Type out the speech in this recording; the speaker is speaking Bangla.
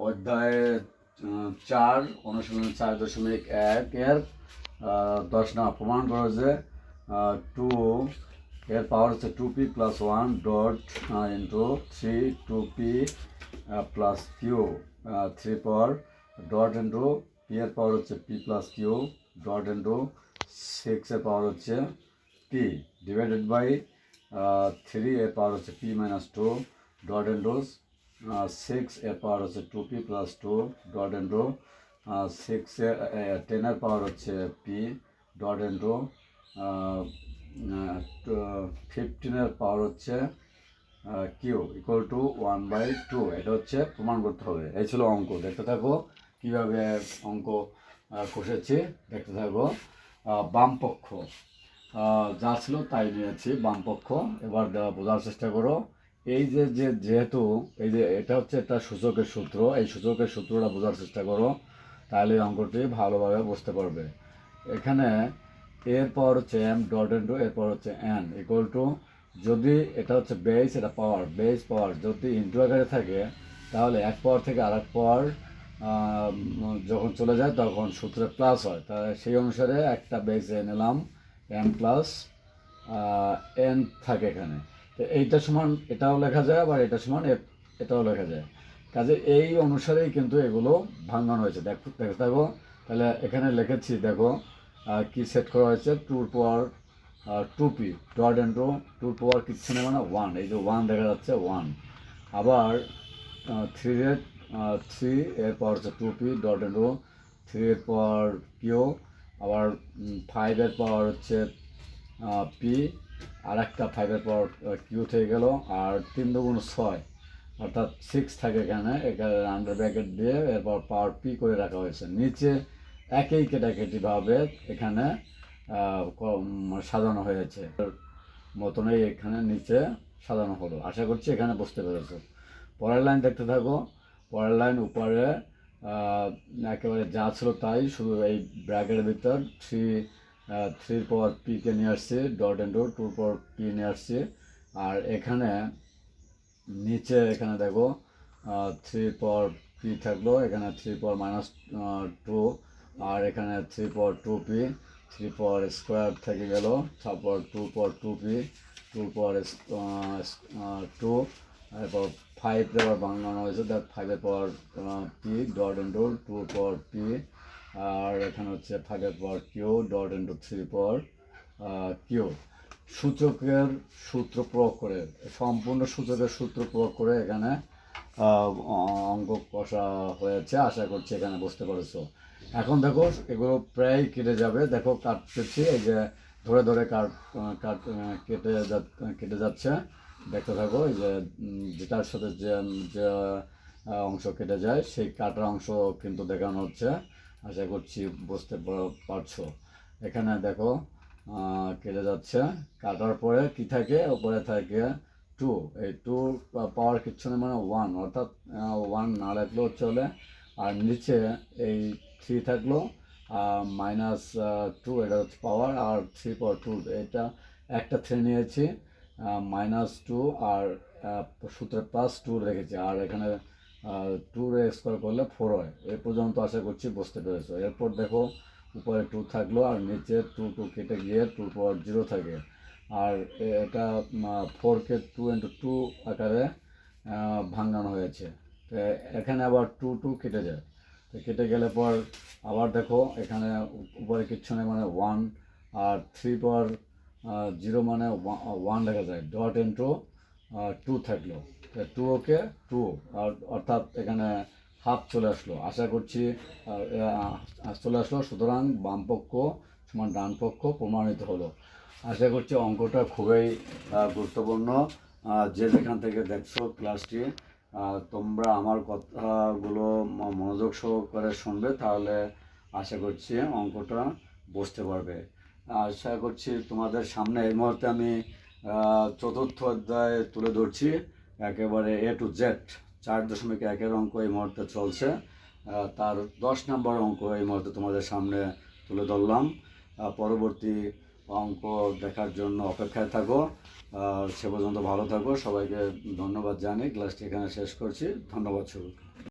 অধ্যায় চার, অনুশীলন চার দশমিক এক এর দশ নম্বর প্রমাণ করো টু এর পাওয়ার হচ্ছে two P plus one dot into three two P plus Q three power dot into P এর পাওয়ার হচ্ছে P plus Q dot into six এর পাওয়ার হচ্ছে পি ডিভাইডেড বাই থ্রি এর পাওয়ার হচ্ছে P minus two dot into six এর পাওয়ার হচ্ছে two P plus two dot into six টেনের পাওয়ার হচ্ছে পি ডট ইন্টু ফিফটিনের পাওয়ার হচ্ছে Q equal to one by two এটা হচ্ছে প্রমাণ করতে হবে। এই ছিল অঙ্ক। দেখতে থাকো কীভাবে অঙ্ক কষেছি। দেখতে থাকো আহ, বাম পক্ষ আহ, যা ছিল তাই নিয়েছি বাম পক্ষ। এবার বোঝার চেষ্টা করো। এই যে যে, যেহেতু এই যে এটা হচ্ছে একটা সূচকের সূত্র, এই সূচকের সূত্রটা বোঝার চেষ্টা করো, তাহলে অঙ্কটি ভালোভাবে বুঝতে পারবে। এখানে এর পাওয়ার হচ্ছে এম ডট ইন্টু এর পাওয়ার হচ্ছে এন ইকুয়াল টু যদি এটা হচ্ছে বেস এটা পাওয়ার বেস পাওয়ার যদি ইন্টু আকারে থাকে, তাহলে এক পাওয়ার থেকে আরেক পাওয়ার যখন চলে যায় তখন সূত্রে প্লাস হয়। তা সেই অনুসারে একটা বেস এ নিলাম এম প্লাস এন থাকে এখানে। তো এইটা সমান এটাও লেখা যায়, আবার এটা সমান এটাও লেখা যায়। কাজে এই অনুসারেই কিন্তু এগুলো ভাঙানো হয়েছে। দেখো দেখো তাহলে এখানে লিখেছি, দেখো কি সেট করা হয়েছে? টুর power two P, dot into টুর পাওয়ার কিচ্ছু নেই মানে ওয়ান এই যে ওয়ান দেখা যাচ্ছে ওয়ান আবার থ্রি এর থ্রি এর পাওয়ার হচ্ছে two P, dot into three এর পাওয়ার কিউ, আবার ফাইভের পাওয়ার হচ্ছে পি আর একটা ফাইভের পাওয়ার কিউ থেকে গেল, আর তিন দুগুণ ছয়, অর্থাৎ সিক্স থাকে এখানে এখানে আন্ডার ব্র্যাকেট দিয়ে এরপর পাওয়ার পি করে রাখা হয়েছে। নিচে একই কেটাকেটিভাবে এখানে সাজানো হয়েছে। মতনই এখানে নিচে সাজানো হলো। আশা করছি এখানে বুঝতে পেরেছ। পরের লাইন দেখতে থাকো। পরের লাইন উপরে একেবারে যা ছিল তাই, শুধু এই ব্র্যাকেটের ভিতর থ্রি থ্রির পাওয়ার পিকে নিয়ে আসছি ডট ইন্টু টুর পাওয়ার পি নিয়ে আসছি। আর এখানে নিচে এখানে দেখো থ্রি পাওয়ার পি থাকল, এখানে থ্রি পাওয়ার মাইনাস টু আর এখানে three power two P three power square থেকে গেল তারপর two power two P two power two এরপর ফাইভ আবার বানানো হয়েছে দ্যাট ফাইভের power P dot into two power P আর এখানে হচ্ছে ফাইভের power Q, dot into three power Q. সূচকের সূত্র প্রয়োগ করে, সম্পূর্ণ সূচকের সূত্র প্রয়োগ করে এখানে অঙ্ক কষা হয়েছে। আশা করছি এখানে বুঝতে পেরেছ। এখন দেখো, এগুলো প্রায় কেটে যাবে। দেখো, কাটতেছি। এই যে ধরে ধরে কাট কাট কেটে কেটে যাচ্ছে। দেখতে থাকো, এই যে যেটার সাথে যে অংশ কেটে যায়, সেই কাটার অংশ কিন্তু দেখানো হচ্ছে। আশা করছি বুঝতে পার- পারছ। এখানে দেখো কেটে যাচ্ছে। কাটার পরে কি থাকে? ওপরে থাকে টু এই টু পাওয়ার কিচ্ছু নেই মানে ওয়ান অর্থাৎ ওয়ান না রাখলেও চলে। আর নিচে এই থ্রি থাকল আর মাইনাস টু এটা হচ্ছে পাওয়ার আর থ্রি পাওয়ার টু এটা একটা থ্রি নিয়েছি মাইনাস টু আর সূত্রে প্লাস টু রেখেছি আর এখানে টু রে স্কোয়ার করলে ফোর হয়। এ পর্যন্ত আশা করছি বুঝতে পেরেছ। এরপর দেখো, উপরে টু থাকল আর নিচে টু টু কেটে গিয়ে টু পাওয়ার জিরো থাকে। আর এটা ফোরকে টু ইন্টু টু আকারে ভাঙানো হয়েছে। তো এখানে আবার টু টু কেটে যায়। তো কেটে গেলে পর আবার দেখো, এখানে উপরে কিচ্ছু নেই মানে ওয়ান আর থ্রি পাওয়ার জিরো মানে ওয়ান লেখা যায়। ডট ইন্টু টু থাকল। টু ওকে টু অর্থাৎ এখানে হাফ চলে আসলো। আশা করছি চলে আসলো। সুতরাং বাম পক্ষ সমান ডান পক্ষ প্রমাণিত হলো। আশা করছি অঙ্কটা খুবই গুরুত্বপূর্ণ। যে যেখান থেকে দেখছ ক্লাসটি তোমরা আমার কথাগুলো মনোযোগ সহকারে শুনবে, তাহলে আশা করছি অঙ্কটা বুঝতে পারবে। আশা করছি তোমাদের সামনে এই মুহূর্তে আমি চতুর্থ অধ্যায় তুলে ধরছি। একেবারে এ টু জেড চার দশমিক একের অঙ্ক এই মুহূর্তে চলছে। তার দশ নম্বর অঙ্ক এই মুহূর্তে তোমাদের সামনে তুলে ধরলাম। পরবর্তী অঙ্ক দেখার জন্য অপেক্ষায় থাকো। সে পর্যন্ত ভালো থাকো। সবাইকে ধন্যবাদ জানি ক্লাসটি এখানে শেষ করছি। ধন্যবাদ শুরু